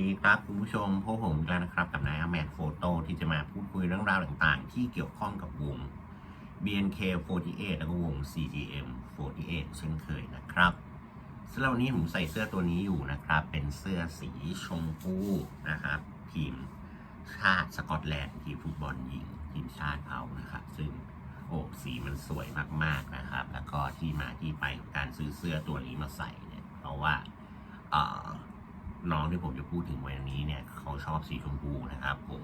ดีครับคุณผู้ชมพวกผมแล้วนะครับกับนายอาแมนโฟโต้ที่จะมาพูดคุยเรื่องราวต่างๆ ที่เกี่ยวข้องกับวง BNK48 แล้วก็วง CGM48 เช่นเคยนะครับสำหรับวันนี้ผมใส่เสื้อตัวนี้อยู่นะครับ เป็นเสื้อสีชมพูนะครับทีมชาติสกอตแลนด์ทีมฟุตบอลหญิงทีมชาติเขานะครับ ซึ่งโอ้สีมันสวยมากๆนะครับ แล้วก็ที่มาที่ไปของการซื้อเสื้อตัวนี้มาใส่เนี่ยเพราะว่าเอ่อ น้องที่ผมจะพูดถึงวันนี้เนี่ยเขาชอบสีชมพูนะครับผม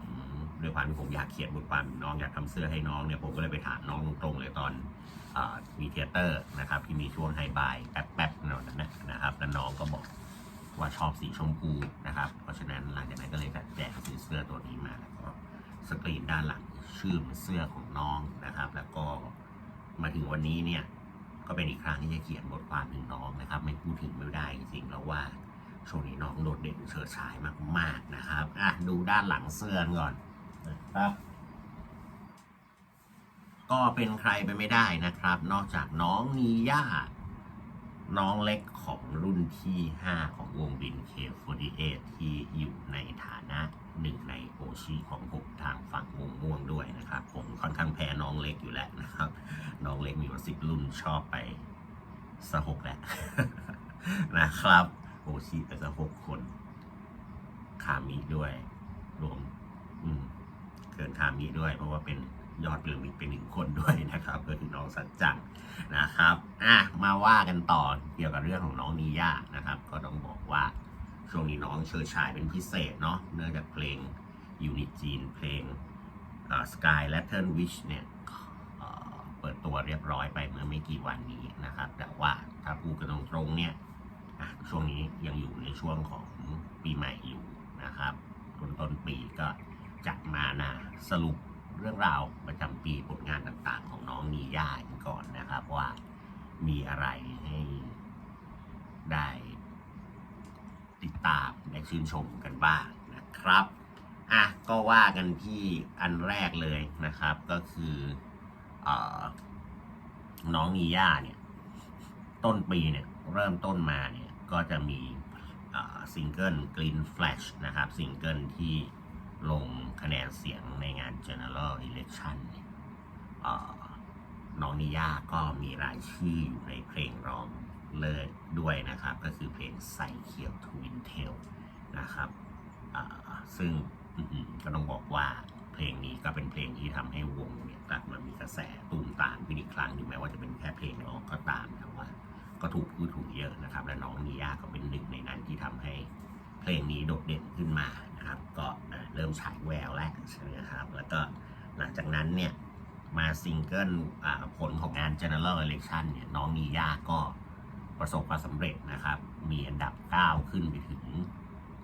ด้วยความที่ผมอยากเขียนบทความน้องอยากทำเสื้อให้น้องเนี่ยผมก็เลยไปถามน้องตรงๆเลยตอนเออมีเทเตอร์นะครับที่มีช่วงไฮบายแป๊บๆหน่อยนะนะครับแล้วน้องก็บอกว่าชอบสีชมพูนะครับ เพราะฉะนั้นหลังจากนั้นก็เลยแบบแจกซื้อเสื้อตัวนี้มาแล้วก็สกรีนด้านหลังชื่อเสื้อของน้องนะครับ แล้วก็มาถึงวันนี้เนี่ยก็เป็นอีกครั้งที่จะเขียนบทความถึงน้องนะครับ ไม่พูดถึงไม่ได้จริงๆแล้วว่า ช่วงนี้น้องโดดเด่นเฉิดฉายมากๆนะครับอะดูด้านหลังเสื้อก่อนนะครับ ก็เป็นใครไปไม่ได้นะครับ นอกจากน้องนีย่าน้องเล็กของรุ่นที่ 5 ของวงบิน K48 ที่อยู่ในฐานะหนึ่งในโอชีของผมทางฝั่งวงม่วงด้วยนะครับ ผมค่อนข้างแพ้น้องเล็กอยู่แล้วนะครับ น้องเล็กมีวันสิบรุ่นชอบไปสะหกแหละนะครับ โอชีไปสักหกคน คามิด้วย รวม อืมเกินคามิด้วย เพราะว่าเป็นยอดพีระมิดเป็นหนึ่งคนด้วยนะครับก็คือน้องสัจจังนะครับอะมาว่ากันต่อเกี่ยวกับเรื่องของน้องนีย่านะครับ ก็ต้องบอกว่าช่วงนี้น้องเชิดฉายเป็นพิเศษเนาะเนื่องจากเพลงยูนิจีนเพลงสกายและเทิร์นวิชเนี่ยเอ่อเปิดตัวเรียบร้อยไปเมื่อไม่กี่วันนี้นะครับ แต่ว่าถ้าพูดกันตรงๆเนี่ย อะช่วงนี้ยังอยู่ในช่วงของปีใหม่อยู่นะครับต้นต้นปีก็จะมานะสรุปเรื่องราวประจำปีผลงานต่างๆ ของน้องนีย่าก่อนนะครับว่ามีอะไรให้ได้ติดตามและชื่นชมกันบ้างนะครับอะก็ว่ากันที่อันแรกเลยนะครับก็คือออน้องนีย่าเนี่ยต้นปีเนี่ยเริ่มต้นมาเนี่ย ก็จะมีซิงเกิล Green Flash นะครับซิงเกิลที่ลงคะแนนเสียงในงาน General Election น้องนิยาก็มีรายชื่ออยู่ในเพลงร้องเลิศด้วยนะครับ ก็คือเพลงใส่เขียวทวินเทลนะครับซึ่งก็ต้องบอกว่าเพลงนี้ก็เป็นเพลงที่ทำให้วงเนี่ยกลับมามีกระแสตูมตามขึ้นอีกครั้งถึงแม้ว่าจะเป็นแค่เพลงร้องก็ตามแต่ว่า ก็ถูกพูดถูกเยอะนะครับ และน้องนียาก็เป็นหนึ่งในนั้นที่ทำให้เพลงนี้โดดเด่นขึ้นมานะครับ ก็เริ่มฉายแววแล้วใช่ไหมครับ แล้วก็หลังจากนั้นเนี่ยมาซิงเกิลผลของงาน General Election เนี่ยน้องนียาก็ประสบความสำเร็จนะครับ มีอันดับ 9 ขึ้นไปถึง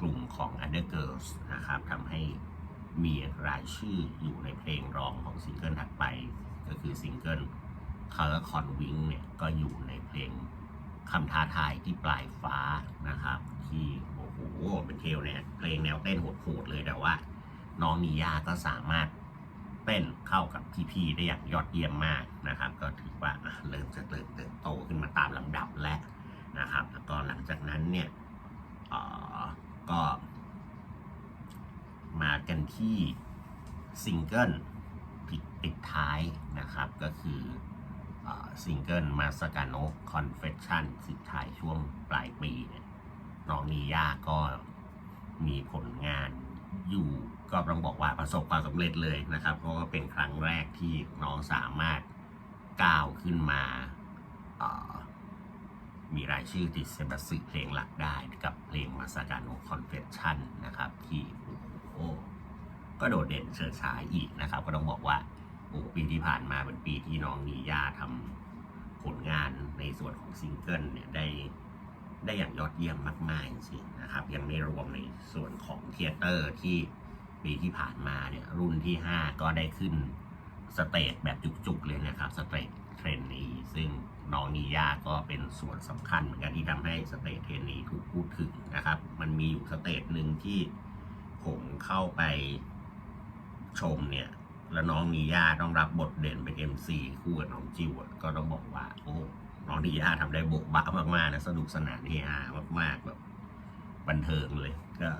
กลุ่มของ Under Girls นะครับทำให้มีรายชื่ออยู่ในเพลงร้องของซิงเกิลถัดไป ก็คือซิงเกิล Color Con Wing เนี่ยก็อยู่ในเพลง คำท้าทายที่ปลายฟ้านะครับ ที่โอ้โหเป็นเทลเนี่ยเพลงแนวเต้นโหดๆเลยแต่ว่า น้องนียาก็สามารถเต้นเข้ากับพี่ๆได้อย่างยอดเยี่ยมมากนะครับ ก็ถือว่าเริ่มจะเติบโตขึ้นมาตามลำดับแล้วนะครับ แล้วก็หลังจากนั้นเนี่ยก็มากันที่ซิงเกิลปิดปิดท้ายนะครับก็คือ ซิงเกิลมาสกาโนคอนเฟ s ชันสุดท้ายช่วงปลายปีเนี่ยน้องนียาก็มีผลงานอยู่ก็ต้องบอกว่าประสบความสำเร็จเลยนะครับ เพราะว่าเป็นครั้งแรกที่น้องสามารถก้าวขึ้นมามีรายชื่อติดเซบัสึเพลงหลักได้กับเพลงมาสกาโนคอนเฟ s ชันนะครับ ที่โอ้โหก็โดดเด่นเฉิดฉายอีกนะครับ ก็ต้องบอกว่า โอ้ปีที่ผ่านมาเป็นปีที่น้องนีย่าทำผลงานในส่วนของซิงเกิลเนี่ยได้ได้อย่างยอดเยี่ยมมากๆจริงๆนะครับ ยังไม่รวมในส่วนของเทเตอร์ที่ปีที่ผ่านมาเนี่ยรุ่นที่ 5 ก็ได้ขึ้นสเตจแบบจุกๆเลยนะครับสเตจเทรนนีซึ่งน้องนีย่าก็เป็นส่วนสำคัญเหมือนกันที่ทำให้สเตจเทรนนีถูกพูดถึงนะครับ มันมีอยู่สเตจหนึ่งที่ผมเข้าไปชมเนี่ย แล้วน้องนีย่าต้องรับบทเด่นเป็น MC คู่กับน้องจิวอะก็ต้องบอกว่า โอ้น้องนีย่าทำได้โบกบะมากๆนะสนุกสนานเฮฮามากๆแบบบันเทิงเลยก็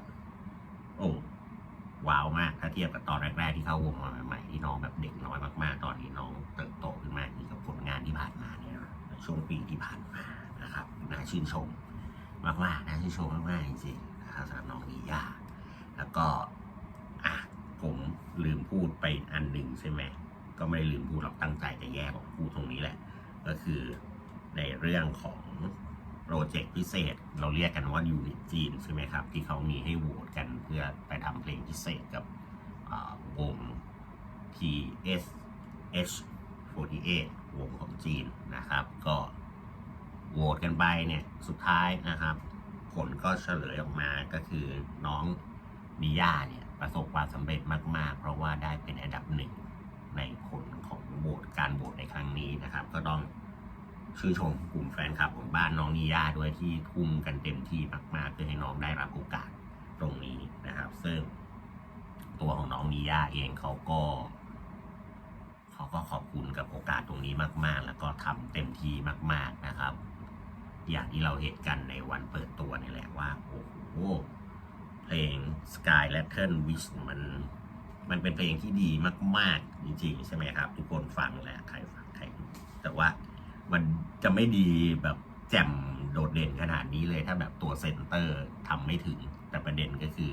โอ้ว้าวมาก ถ้าเทียบกับตอนแรกๆที่เข้าวงมาใหม่ๆที่น้องแบบเด็กน้อยมากๆ ตอนนี้น้องเติบโตขึ้นมากนี่กับผลงานที่ผ่านมาเนี่ยช่วงปีที่ผ่านมานะครับน่าชื่นชมมากๆน่าชื่นชมมากๆจริงๆนะครับสำหรับน้องนีย่าแล้วก็ ผมลืมพูดไปอันหนึ่งใช่ไหมก็ไม่ได้ลืมพูดหรอกตั้งใจจะแยกออกพูดตรงนี้แหละ ก็คือในเรื่องของโปรเจกต์พิเศษ เราเรียกกันว่ายูนิตจีนใช่ไหมครับ ที่เขามีให้โหวตกันเพื่อไปทำเพลงพิเศษกับวง TSH48 วงของจีนนะครับ ก็โหวตกันไปเนี่ยสุดท้ายนะครับ ผลก็เฉลยออกมาก็คือน้องนิย่าเนี่ย ประสบความสำเร็จมาก ๆ เพราะว่าได้เป็นอันดับหนึ่งในผลของโหวตการโหวตในครั้งนี้นะครับ ก็ต้องชื่นชมกลุ่มแฟนคลับของบ้านน้องนิยาด้วยที่ทุ่มกันเต็มที่มากๆเพื่อให้น้องได้รับโอกาสตรงนี้นะครับ ซึ่งตัวของน้องนิยาเองเขาก็เขาก็ขอบคุณกับโอกาสตรงนี้มาก ๆ แล้วก็ทำเต็มที่มาก ๆนะครับ อย่างที่เราเห็นกันในวันเปิดตัวนี่แหละว่าโอ้โห เพลง Sky Lantern Wish มันมันเป็นเพลงที่ดีมาก ๆ จริง ๆ ใช่ไหมครับ ทุกคนฟังแหละใครฟังใครดูแต่ว่ามันจะไม่ดีแบบแจ่มโดดเด่นขนาดนี้เลยถ้าแบบตัวเซนเตอร์ทำไม่ถึง แต่ประเด็นก็คือ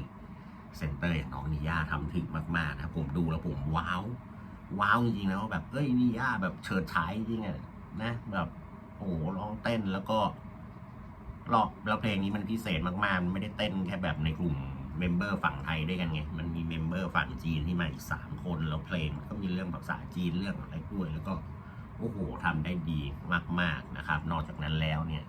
เซนเตอร์อย่างน้องนิย่าทำถึงมาก ๆ นะผมดูแล้วผมว้าวว้าวจริงๆนะว่าแบบเฮ้ยนิย่าแบบเฉิดฉายจริงอะนะแบบโอ้ร้องเต้นแล้วก็ รอบแล้วเพลงนี้มันพิเศษมากๆ มันไม่ได้เต้นแค่แบบในกลุ่มเมมเบอร์ฝั่งไทยด้วยกันไง มันมีเมมเบอร์ฝั่งจีนที่มาอีกสามคนแล้วเพลงก็มีเรื่องภาษาจีนเรื่องอะไรด้วย แล้วก็โอ้โหทำได้ดีมาก ๆนะครับ นอกจากนั้นแล้วเนี่ย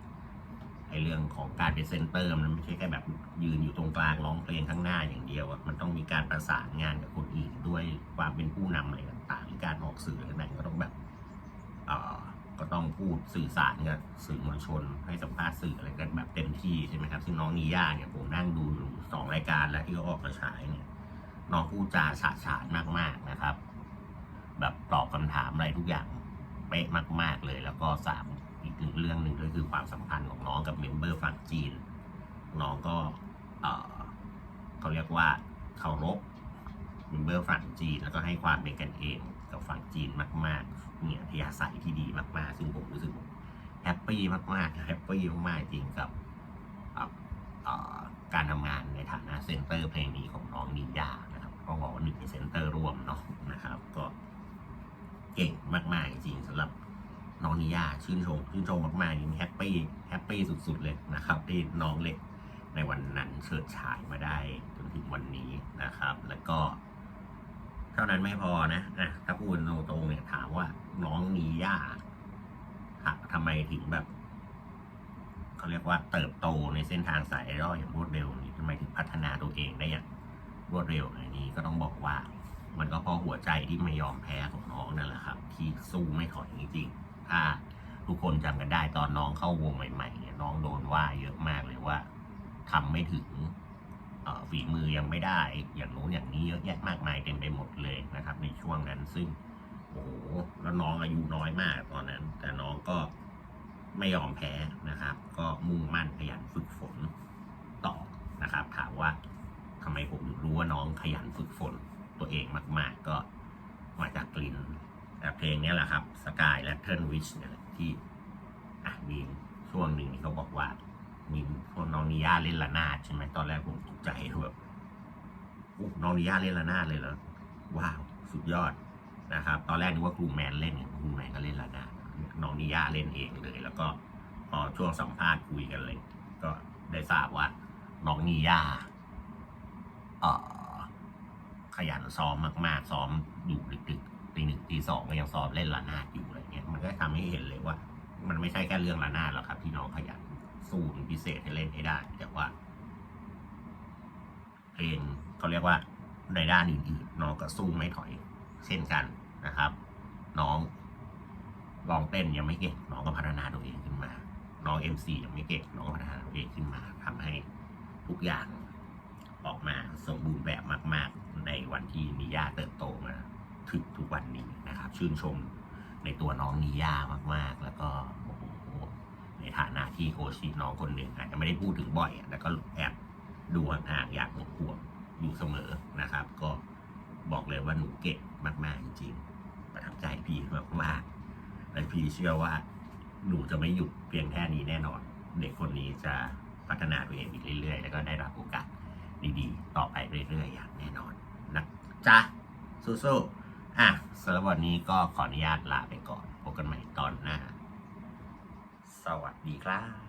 ไอเรื่องของการเป็นเซนเตอร์มันไม่ใช่แค่แบบยืนอยู่ตรงกลางร้องเพลงข้างหน้าอย่างเดียวอะมันต้องมีการประสานงานกับคนอื่นด้วยความเป็นผู้นำอะไรต่างๆการออกสื่ออะไรต่างก็ต้องแบบอ่อ ก็ต้องพูดสื่อสารกับสื่อมวลชน ให้สัมภาษณ์สื่ออะไรกันแบบเต็มที่ใช่ไหมครับ ซึ่งน้องนีย่าเนี่ยผมนั่งดูอยู่สองรายการแล้วที่เขาออกมาฉายเนี่ยน้องพูดจาฉาฉานมากๆนะครับ แบบตอบคำถามอะไรทุกอย่างเป๊ะมาก ๆเลย แล้วก็สามอีกหนึ่งเรื่องหนึ่งก็คือความสัมพันธ์ของน้องกับเมมเบอร์ฝั่งจีน น้องก็เออเขาเรียกว่าเคารพ เบอร์ฝั่งจีน แล้วก็ให้ความเป็นกันเองกับฝั่งจีนมากๆเนี่ยทยาศัยที่ดีมากๆ ซึ่งผมรู้สึกแฮปปี้มากๆแฮปปี้มากๆจริงกับการทำงานในฐานะเซนเตอร์เพลงนี้ของน้องนิยานะครับก็บอกว่าหนึ่งในเซนเตอร์ร่วมเนาะนะครับ ก็เก่งมากๆจริงๆสำหรับน้องนิยาชื่นชมชื่นชมมากๆจริงแฮปปี้แฮปปี้สุดๆเลยนะครับที่น้องเล็กในวันนั้นเฉิดฉายมาได้จนถึงวันนี้นะครับ แล้วก็ เท่านั้นไม่พอนะนะถ้าพูดตรงๆเนี่ยถามว่าน้องนีย่าทำไมถึงแบบเขาเรียกว่าเติบโตในเส้นทางสายไอดอลอย่างรวดเร็วนี่ทำไมถึงพัฒนาตัวเองได้อย่างรวดเร็วอันนี้ก็ต้องบอกว่า มันก็เพราะหัวใจที่ไม่ยอมแพ้ของน้องนั่นแหละครับ ที่สู้ไม่ถอยจริงๆถ้าทุกคนจำกันได้ตอนน้องเข้าวงใหม่ๆเนี่ยน้องโดนว่าเยอะมากเลยว่าทำไม่ถึง ฝีมือยังไม่ได้ อย่างโน้นอย่างนี้เยอะแยะมากมายเต็มไปหมดเลยนะครับ ในช่วงนั้นซึ่งโอ้โหแล้วน้องอายุน้อยมากตอนนั้น แต่น้องก็ไม่ยอมแพ้นะครับ ก็มุ่งมั่นขยันฝึกฝนต่อนะครับ ถามว่าทำไมผมถึงรู้ว่าน้องขยันฝึกฝนตัวเองมาก ๆ ก็มาจากกลิ่นแต่เพลงนี้แหละครับสกายและเทิร์นวิชเนี่ยที่อะมีช่วงหนึ่งที่เขาบอกว่า มีพวกน้องนิย่าเล่นระนาดใช่ไหมตอนแรกผมตกใจแบบน้องนิย่าเล่นระนาดเลยเหรอว้าวสุดยอดนะครับ ตอนแรกนึกว่าครูแมนเล่นครูแมนก็เล่นระนาดน้องนิย่าเล่นเองเลย แล้วก็พอช่วงสัมภาษณ์คุยกันเลย ก็ได้ทราบว่าน้องนิย่าเอ่อขยันซ้อมมาก ๆ ซ้อมอยู่ดึกๆตีหนึ่งตีสองก็ยังซ้อมเล่นระนาดอยู่อะไรเงี้ยมันก็ทำให้เห็นเลยว่า มันไม่ใช่แค่เรื่องระนาดหรอกครับที่น้องขยัน สู้เป็นพิเศษให้เล่นให้ได้ แต่ว่าเพลงเขาเรียกว่าในด้านอื่นๆน้องก็สู้ไม่ถอยเช่นกันนะครับ น้องลองเต้นยังไม่เก่งน้องก็พัฒนาตัวเองขึ้นมา น้องเอ็มซียังไม่เก่งน้องก็พัฒนาตัวเองขึ้นมาทำให้ทุกอย่างออกมาสมบูรณ์แบบมาก ๆ ในวันที่นิย่าเติบโตมาถึงทุกวันนี้นะครับ ชื่นชมในตัวน้องนิย่ามากๆ แล้วก็ ในฐานะที่โคชิน้องคนหนึ่งอาจจะไม่ได้พูดถึงบ่อยอะแต่ก็แอบดูห่างๆอยากห่วงอยู่เสมอนะครับ ก็บอกเลยว่าหนูเก่งมากๆจริงๆประทับใจพี่มากๆและพี่เชื่อว่าหนูจะไม่หยุดเพียงแค่นี้แน่นอน เด็กคนนี้จะพัฒนาตัวเองอีกเรื่อยๆ แล้วก็ได้รับโอกาสดีๆ ต่อไปเรื่อยๆ อย่างแน่นอนนะจ๊ะสู้ๆอะสำหรับวันนี้ก็ขออนุญาตลาไปก่อนพบกันใหม่ตอนหน้า สวัสดีครับ